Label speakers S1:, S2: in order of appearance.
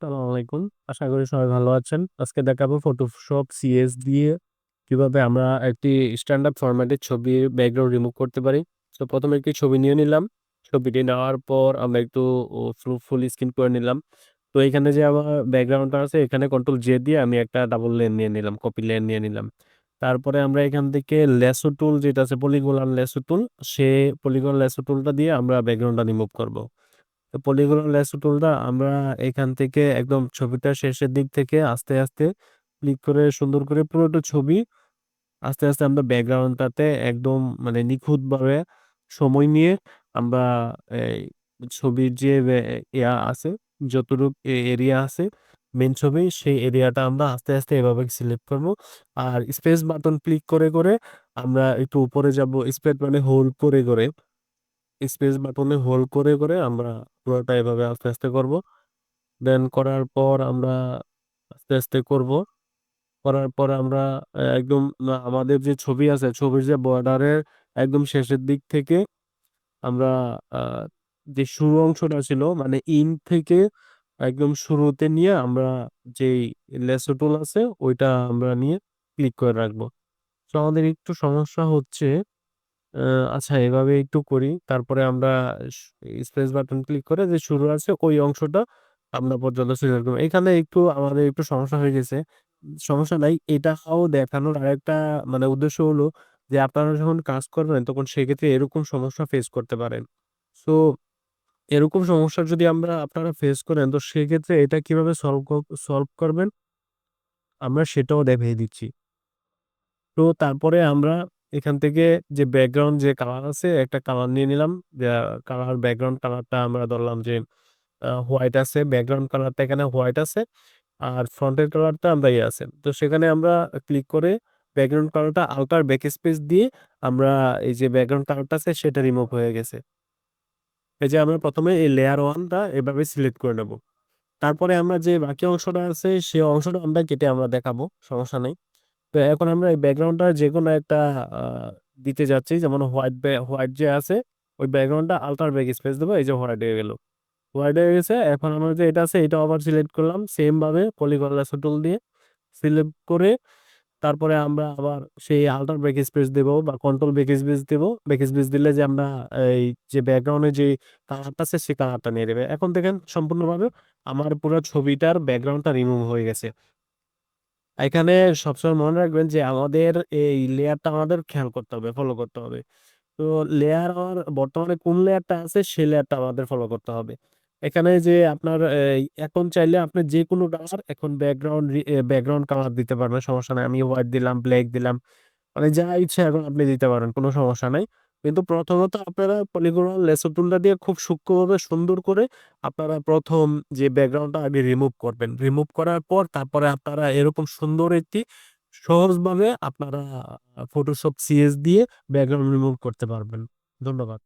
S1: আসসালামু আলাইকুম। আশা করি সবাই ভালো আছেন। আজকে দেখাবো Photoshop CS দিয়ে কীভাবে আমরা একটি স্ট্যান্ডার্ড ফরম্যাটের ছবির ব্যাকগ্রাউন্ড রিমুভ করতে পারি। তো ১ম এ একটি ছবি নিয়ে নিলাম। ছবিটি নেওয়ার পর আমরা একটু ফুল স্ক্রিন করে নিলাম। তো এখানে যে আমার ব্যাকগ্রাউন্ডটা আছে এখানে কন্ট্রোল জে দিয়ে আমি একটা ডাবল লেয়ার নিয়ে নিলাম, কপি লেয়ার নিয়ে নিলাম। তারপরে আমরা এখান থেকে ল্যাসো টুল যেটা আছে পলিগন ল্যাসো টুল, সে পলিগন ল্যাসো টুলটা দিয়ে আমরা ব্যাকগ্রাউন্ডটা রিমুভ করব। পলিগন ল্যাসো টুলটা আমরা এখান থেকে একদম ছবিটার শেষের দিক থেকে আস্তে, আস্তে ক্লিক করে সুন্দর করে পুরোটা ছবি আস্তে, আস্তে আমরা ব্যাকগ্রাউন্ডটাতে একদম মানে নিখুঁতভাবে সময় নিয়ে আমরা ছবির যে ইয়া আছে, যতটুক এরিয়া আছে মেন ছবি সেই এরিয়াটা আমরা আস্তে, আস্তে এভাবে সিলেক্ট করব। আর স্পেস বাটন ক্লিক করে, করে আমরা একটু উপরে যাব। স্পেস মানে হোল্ড করে, করে স্পেস বাটনে হোল্ড করে, করে আমরা পুরোটা এভাবে আস্তে, আস্তে করব। দেন করার পর আমরা আস্তে, আস্তে করব। করার পর আমরা একদম আমাদের যে ছবি আছে, ছবির যে বর্ডারের একদম শেষের দিক থেকে আমরা যে শুরু অংশটা ছিল মানে ইন থেকে একদম শুরুতে নিয়ে আমরা যেই ল্যাসো টুল আছে ওইটা আমরা নিয়ে ক্লিক করে রাখব। তো আমাদের একটু সমস্যা হচ্ছে আচ্ছা এভাবে একটু করি। তারপরে আমরা স্পেস বাটন ক্লিক করে যে শুরু আছে, ওই অংশটা আমরা সিলেক্ট করব। এখানে একটু আমাদের একটু সমস্যা হয়ে গেছে। সমস্যা নাই। এটাও দেখানোর আরেকটা মানে উদ্দেশ্য হলো যে আপনারা যখন কাজ করবেন, তখন সেক্ষেত্রে এরকম সমস্যা ফেস করতে পারেন। সো এরকম সমস্যা যদি আমরা, আপনারা ফেস করেন, তো সেক্ষেত্রে এটা কীভাবে সলভ সলভ করবেন আমরা সেটাও দেখিয়ে দিচ্ছি। তো তারপরে আমরা এখান থেকে যে ব্যাকগ্রাউন্ড যে কালার আছে, একটা কালার নিয়ে নিলাম। কালার ব্যাকগ্রাউন্ড কালারটা আমরা ধরলাম যে হোয়াইট আছে। ব্যাকগ্রাউন্ড কালারটা এখানে হোয়াইট আছে। আর ফ্রন্টের কালারটা আমরা ইয়ে আছে। তো সেখানে আমরা ক্লিক করে ব্যাকগ্রাউন্ড কালারটা আল্টার ব্যাকস্পেস দিয়ে আমরা এই যে ব্যাকগ্রাউন্ড কালারটা আছে, সেটা রিমুভ হয়ে গেছে। এই যে আমরা প্রথমে এই লেয়ার 1 টা এভাবে সিলেক্ট করে নেব। তারপরে আমরা যে বাকি অংশটা আছে সেই অংশটা আমরা কেটে আমরা দেখাবো। সমস্যা নাই। তো এখন আমরা এই ব্যাকগ্রাউন্ডটা যেকোনো একটা দিতে যাচ্ছি। যেমন হোয়াইট হোয়াইট যে আছে, ওই ব্যাকগ্রাউন্ডটা আল্টার ব্যাকস্পেস দেবো, এই যে হোয়াইট হয়ে গেল। হোয়াইট হয়ে গেছে। এখন আমরা যে এটা আছে, এটা আবার সিলেক্ট করলাম। সেমভাবে ভাবে পলিগন টুল দিয়ে সিলেক্ট করে তারপরে আমরা আবার সেই আল্টার ব্যাকস্পেস দেব বা কন্ট্রোল ব্যাকস্পেস দেব। ব্যাকস্পেস দিলে যে আমরা এই যে ব্যাকগ্রাউন্ডে যে কালারটা আছে, সেই কালারটা নিয়ে দেবে এখন দেখেন সম্পূর্ণভাবে আমার পুরো ছবিটার ব্যাকগ্রাউন্ডটা রিমুভ হয়ে গেছে। এখানে সবসময় মনে রাখবেন যে আমাদের এই লেয়ারটা আমাদের খেয়াল করতে হবে, ফলো করতে হবে। তো লেয়ার আমার বর্তমানে কোন লেয়ারটা আছে সেই লেয়ারটা আমাদের ফলো করতে হবে। এখানে যে আপনার এখন চাইলে আপনি যেকোনো কালার এখন ব্যাকগ্রাউন্ড ব্যাকগ্রাউন্ড কালার দিতে পারবেন। সমস্যা নাই। আমি হোয়াইট দিলাম, ব্ল্যাক দিলাম। মানে যা ইচ্ছা এখন আপনি দিতে পারেন। কোনো সমস্যা নাই। কিন্তু প্রথমত আপনারা পলিগোনাল ল্যাসো টুলটা দিয়ে খুব সূক্ষ্মভাবে সুন্দর করে আপনারা প্রথম যে ব্যাকগ্রাউন্ডটা আগে রিমুভ করবেন। রিমুভ করার পর তারপরে আপনারা এরকম সুন্দর একটি সহজভাবে আপনারা ফটোশপ সিএস দিয়ে ব্যাকগ্রাউন্ড রিমুভ করতে পারবেন। ধন্যবাদ।